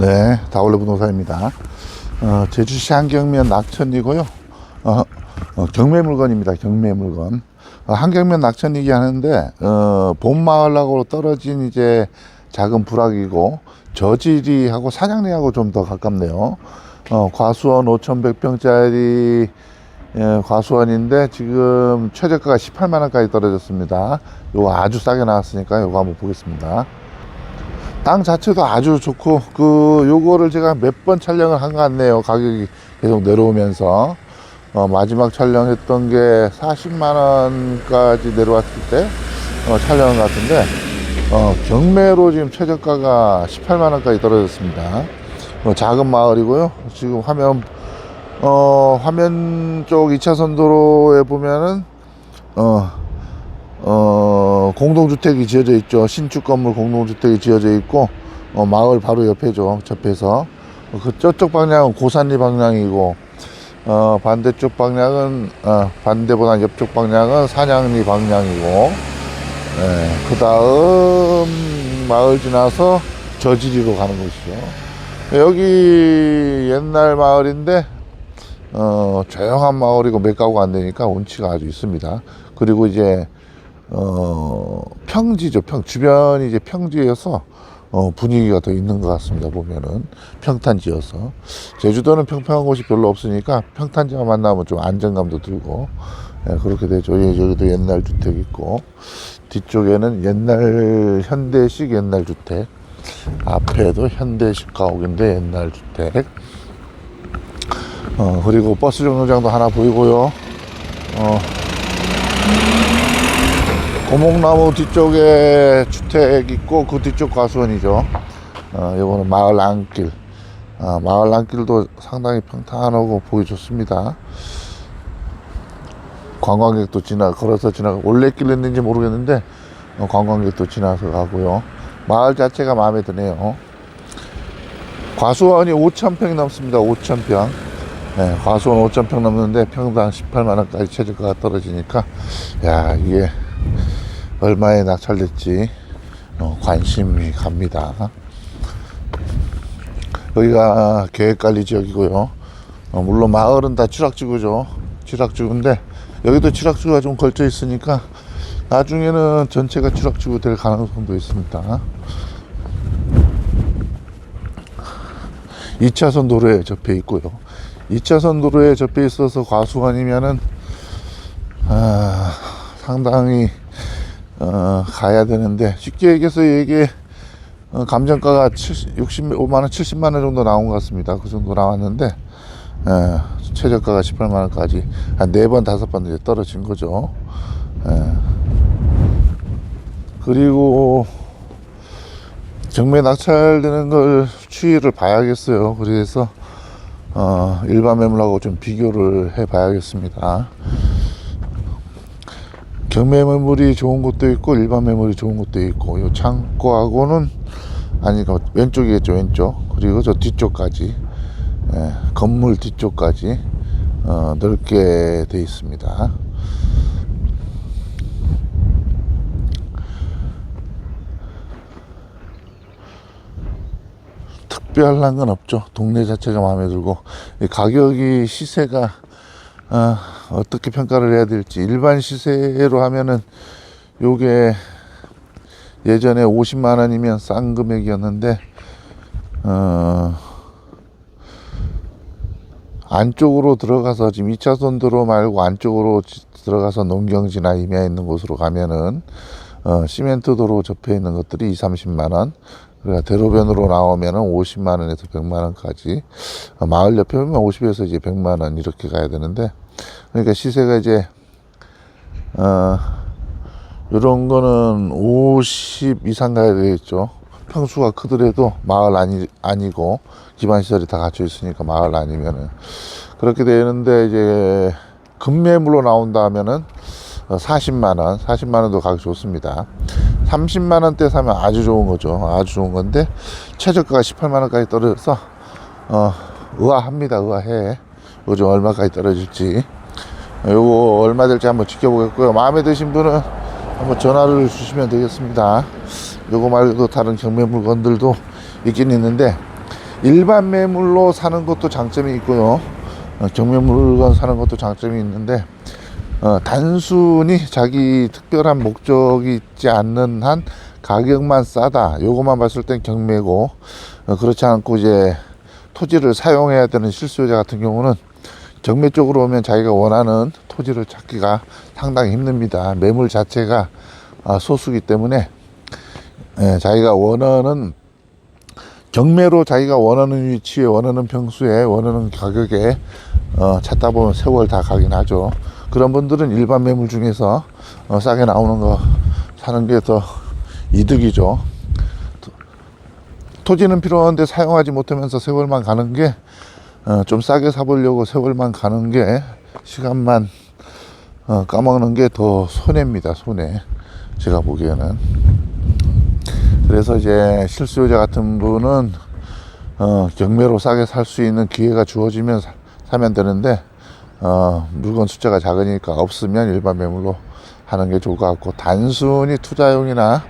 네, 다올레 부동산입니다. 어, 제주시 한경면 낙천이고요. 어, 어, 경매 물건입니다. 경매 물건. 어, 한경면 낙천이기 하는데 어, 봄마을하고 떨어진 이제 작은 부락이고 저지리하고 사장리하고 좀 더 가깝네요. 어, 과수원 5,100평짜리 예, 과수원인데 지금 최저가가 18만 원까지 떨어졌습니다. 요거 아주 싸게 나왔으니까 요거 한번 보겠습니다. 땅 자체도 아주 좋고 그 요거를 제가 몇 번 촬영을 한 것 같네요. 가격이 계속 내려오면서. 어, 마지막 촬영했던 게 40만 원까지 내려왔을 때 어, 촬영한 것 같은데 어, 경매로 지금 최저가가 18만 원까지 떨어졌습니다. 어, 작은 마을이고요. 지금 화면 어, 화면 쪽 2차선 도로에 보면은 어, 어, 공동주택이 지어져 있죠. 신축 건물 공동주택이 지어져 있고, 어, 마을 바로 옆에죠. 접해서. 어, 그 저쪽 방향은 고산리 방향이고, 어, 반대쪽 방향은, 어, 반대보다 옆쪽 방향은 산양리 방향이고, 예, 그 다음 마을 지나서 저지리로 가는 곳이죠. 여기 옛날 마을인데, 어, 조용한 마을이고 몇 가구가 안 되니까 운치가 아주 있습니다. 그리고 이제, 어, 평지죠. 평, 주변이 이제 평지여서, 어, 분위기가 더 있는 것 같습니다. 보면은. 평탄지여서. 제주도는 평평한 곳이 별로 없으니까 평탄지와 만나면 좀 안정감도 들고, 예, 그렇게 되죠. 예, 여기도 옛날 주택 있고, 뒤쪽에는 옛날, 현대식 옛날 주택. 앞에도 현대식 가옥인데 옛날 주택. 어, 그리고 버스 정류장도 하나 보이고요. 어, 고목나무 뒤쪽에 주택 있고 그 뒤쪽 과수원이죠. 어, 요거는 마을 안길. 어, 마을 안길도 상당히 평탄하고 보기 좋습니다. 관광객도 지나 걸어서 지나가 올레길 있는지 모르겠는데 어, 관광객도 지나서 가고요. 마을 자체가 마음에 드네요. 과수원이 5,000평이 넘습니다. 5,000평. 네, 과수원 5,000평 넘는데 평당 18만원까지 최저가가 떨어지니까, 야, 이게 얼마에 낙찰될지 어, 관심이 갑니다. 여기가 계획관리 지역이고요. 어, 물론 마을은 다 취락지구죠. 취락지구인데, 여기도 취락지구가 좀 걸쳐 있으니까, 나중에는 전체가 취락지구 될 가능성도 있습니다. 2차선 도로에 접해 있고요. 2차선 도로에 접해 있어서 과수원이면은 아, 상당히 어, 가야 되는데 쉽게 얘기해서 이게 어, 감정가가 70, 65만 원, 70만 원 정도 나온 것 같습니다. 그 정도 나왔는데 에, 최저가가 18만 원까지 한네번 다섯 번 이제 떨어진 거죠. 에. 그리고 경매 낙찰되는 걸 추이를 봐야겠어요. 그래서 어, 일반 매물하고 좀 비교를 해 봐야겠습니다. 경매 매물이 좋은 곳도 있고 일반 매물이 좋은 곳도 있고 요 창고하고는 아니 그 왼쪽이겠죠 왼쪽 그리고 저 뒤쪽까지 예, 건물 뒤쪽까지 어, 넓게 돼 있습니다. 특별한 건 없죠. 동네 자체가 마음에 들고 이 가격이 시세가 어, 어떻게 평가를 해야 될지. 일반 시세로 하면은 요게 예전에 50만 원이면 싼 금액이었는데 어, 안쪽으로 들어가서 지금 2차선 도로 말고 안쪽으로 지- 들어가서 농경지나 임야 있는 곳으로 가면은 어, 시멘트 도로 접해 있는 것들이 2, 30만 원. 그러니까 대로변으로 나오면은 50만 원에서 100만 원까지. 어, 마을 옆에 보면 50에서 이제 100만 원 이렇게 가야 되는데 그러니까 시세가 이제 어 요런 거는 50 이상 가야 되겠죠. 평수가 크더라도 마을 아니 아니고 기반 시설이 다 갖춰 있으니까 마을 아니면은 그렇게 되는데 이제 급매물로 나온다 하면은 어, 40만 원, 40만 원도 가격 좋습니다. 30만 원대 사면 아주 좋은 거죠. 아주 좋은 건데 최저가가 18만 원까지 떨어져서 어, 의아합니다. 의아해. 요즘 얼마까지 떨어질지. 요거 얼마 될지 한번 지켜보겠고요. 마음에 드신 분은 한번 전화를 주시면 되겠습니다. 요거 말고도 다른 경매 물건들도 있긴 있는데 일반 매물로 사는 것도 장점이 있고요. 어, 경매 물건 사는 것도 장점이 있는데 어, 단순히 자기 특별한 목적이 있지 않는 한 가격만 싸다. 요것만 봤을 땐 경매고 어, 그렇지 않고 이제 토지를 사용해야 되는 실수요자 같은 경우는 경매 쪽으로 오면 자기가 원하는 토지를 찾기가 상당히 힘듭니다. 매물 자체가 아, 소수기 때문에 예, 자기가 원하는 경매로 자기가 원하는 위치에 원하는 평수에 원하는 가격에 어, 찾다 보면 세월 다 가긴 하죠. 그런 분들은 일반 매물 중에서 어, 싸게 나오는 거 사는 게 더 이득이죠. 토- 토지는 필요한데 사용하지 못하면서 세월만 가는 게 어, 좀 싸게 사보려고 세월만 가는 게 시간만 어, 까먹는 게 더 손해입니다. 손해. 제가 보기에는. 그래서 이제 실수요자 같은 분은 어, 경매로 싸게 살 수 있는 기회가 주어지면 사, 사면 되는데 어, 물건 숫자가 작으니까 없으면 일반 매물로 하는 게 좋을 것 같고 단순히 투자용이나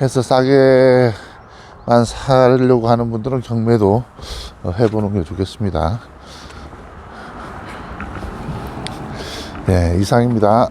해서 싸게만 사려고 하는 분들은 경매도 어, 해보는 게 좋겠습니다. 네, 이상입니다.